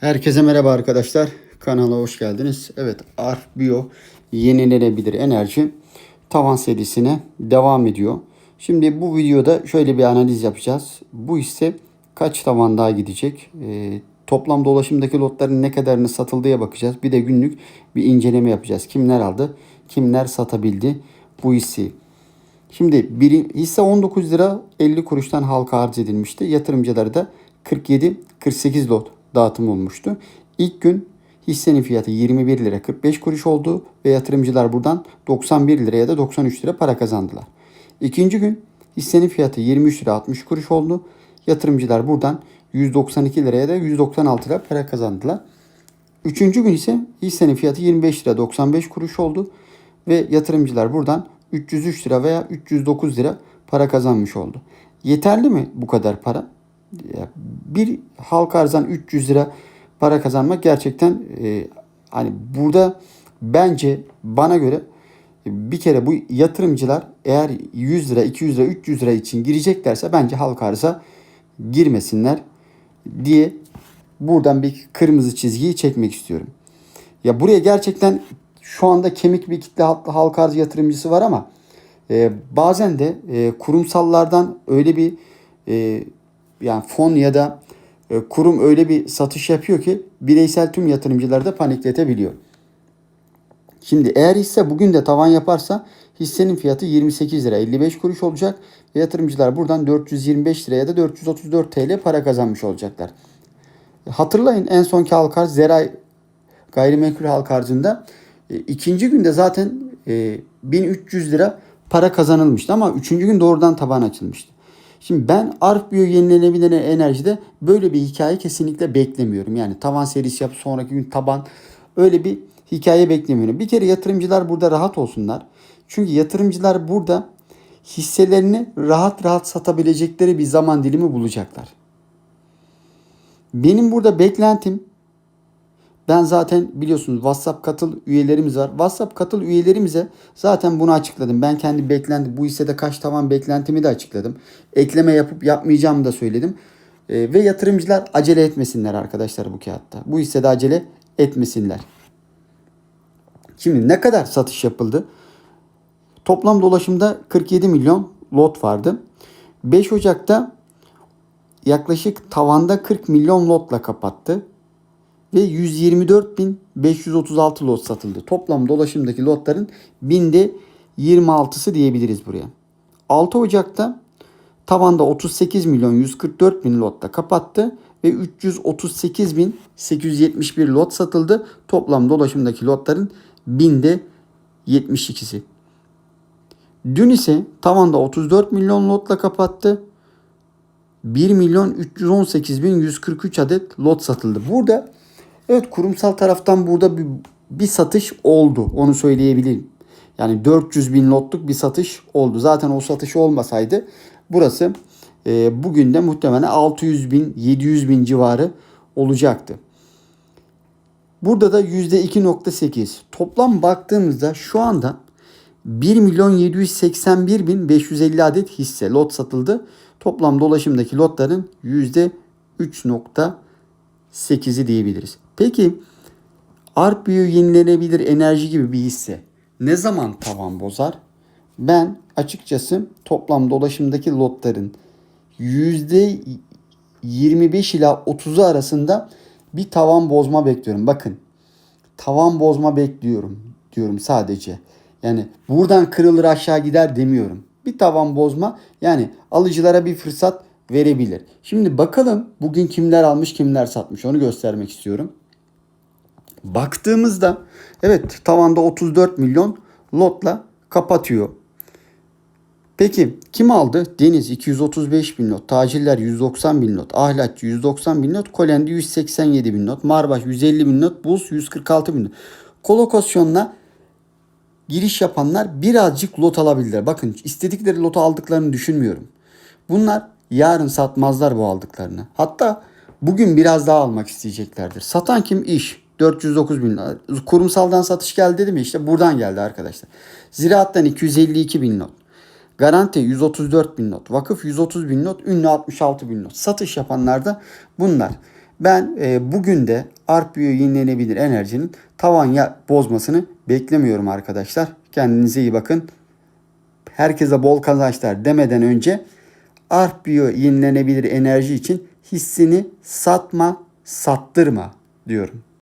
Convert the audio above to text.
Herkese merhaba arkadaşlar. Kanala hoş geldiniz. Evet Arf Bio yenilenebilir enerji tavan serisine devam ediyor. Şimdi bu videoda şöyle bir analiz yapacağız. Bu hisse kaç tavan daha gidecek? Ee, toplam dolaşımdaki lotların ne kadarını satıldığı bakacağız. Bir de günlük bir inceleme yapacağız. Kimler aldı, kimler satabildi bu hisseyi. Şimdi bir hisse 19 lira 50 kuruştan halka arz edilmişti. Yatırımcıları da 47-48 lot dağıtım olmuştu. İlk gün hissenin fiyatı 21 lira 45 kuruş oldu ve yatırımcılar buradan 91 liraya da 93 lira para kazandılar. İkinci gün hissenin fiyatı 23 lira 60 kuruş oldu. Yatırımcılar buradan 192 liraya da 196 lira para kazandılar. Üçüncü gün ise hissenin fiyatı 25 lira 95 kuruş oldu ve yatırımcılar buradan 303 lira veya 309 lira para kazanmış oldu. Yeterli mi bu kadar para? Bir halk arzdan 300 lira para kazanmak gerçekten e, hani burada bence bana göre bir kere bu yatırımcılar eğer 100 lira, 200 lira, 300 lira için gireceklerse bence halk arza girmesinler diye buradan bir kırmızı çizgiyi çekmek istiyorum. Ya buraya gerçekten şu anda kemik bir kitle halk arz yatırımcısı var ama e, bazen de e, kurumsallardan öyle bir e, yani fon ya da e, kurum öyle bir satış yapıyor ki bireysel tüm yatırımcıları da panikletebiliyor. Şimdi eğer hisse bugün de tavan yaparsa hissenin fiyatı 28 lira 55 kuruş olacak ve yatırımcılar buradan 425 liraya da 434 TL para kazanmış olacaklar. Hatırlayın en sonki halk arz Zeray gayrimenkul halk arzında e, ikinci günde zaten e, 1300 lira para kazanılmıştı ama üçüncü gün doğrudan taban açılmıştı. Şimdi ben Arf Bio yenilenebilir enerjide böyle bir hikaye kesinlikle beklemiyorum. Yani tavan serisi yap sonraki gün taban öyle bir hikaye beklemiyorum. Bir kere yatırımcılar burada rahat olsunlar. Çünkü yatırımcılar burada hisselerini rahat rahat satabilecekleri bir zaman dilimi bulacaklar. Benim burada beklentim ben zaten biliyorsunuz WhatsApp katıl üyelerimiz var. WhatsApp katıl üyelerimize zaten bunu açıkladım. Ben kendi beklenti bu hissede kaç tavan beklentimi de açıkladım. Ekleme yapıp yapmayacağımı da söyledim. E, ve yatırımcılar acele etmesinler arkadaşlar bu kağıtta. Bu hissede acele etmesinler. Şimdi ne kadar satış yapıldı? Toplam dolaşımda 47 milyon lot vardı. 5 Ocak'ta yaklaşık tavanda 40 milyon lotla kapattı ve 124.536 lot satıldı. Toplam dolaşımdaki lotların binde 26'sı diyebiliriz buraya. 6 Ocak'ta tavanda 38 milyon 144 bin lotta kapattı ve 338 bin 871 lot satıldı. Toplam dolaşımdaki lotların binde 72'si. Dün ise tavanda 34 milyon lotla kapattı. 1 milyon 318 bin 143 adet lot satıldı. Burada Evet kurumsal taraftan burada bir, bir satış oldu. Onu söyleyebilirim. Yani 400 bin lotluk bir satış oldu. Zaten o satış olmasaydı burası e, bugün de muhtemelen 600 bin 700 bin civarı olacaktı. Burada da %2.8 toplam baktığımızda şu anda 1 milyon 781 bin 550 adet hisse lot satıldı. Toplam dolaşımdaki lotların %3.8'i diyebiliriz. Peki ARP yenilenebilir enerji gibi bir hisse ne zaman tavan bozar? Ben açıkçası toplam dolaşımdaki lotların %25 ila 30'u arasında bir tavan bozma bekliyorum. Bakın tavan bozma bekliyorum diyorum sadece. Yani buradan kırılır aşağı gider demiyorum. Bir tavan bozma yani alıcılara bir fırsat verebilir. Şimdi bakalım bugün kimler almış kimler satmış onu göstermek istiyorum. Baktığımızda evet tavanda 34 milyon lotla kapatıyor. Peki kim aldı? Deniz 235 bin not, Tacirler 190 bin not, Ahlatçı 190 bin not, Kolendi 187 bin not, Marbaş 150 bin not, Buz 146 bin not. Kolokasyonla giriş yapanlar birazcık lot alabilirler. Bakın istedikleri lotu aldıklarını düşünmüyorum. Bunlar yarın satmazlar bu aldıklarını. Hatta bugün biraz daha almak isteyeceklerdir. Satan kim? İş. 409 bin lira. Kurumsaldan satış geldi dedim ya işte buradan geldi arkadaşlar. Ziraattan 252 bin not. Garanti 134 bin not. Vakıf 130 bin not. Ünlü 66 bin not. Satış yapanlar da bunlar. Ben e, bugün de ARP Bio yenilenebilir enerjinin tavan ya bozmasını beklemiyorum arkadaşlar. Kendinize iyi bakın. Herkese bol kazançlar demeden önce ARP Bio yenilenebilir enerji için hissini satma, sattırma diyorum.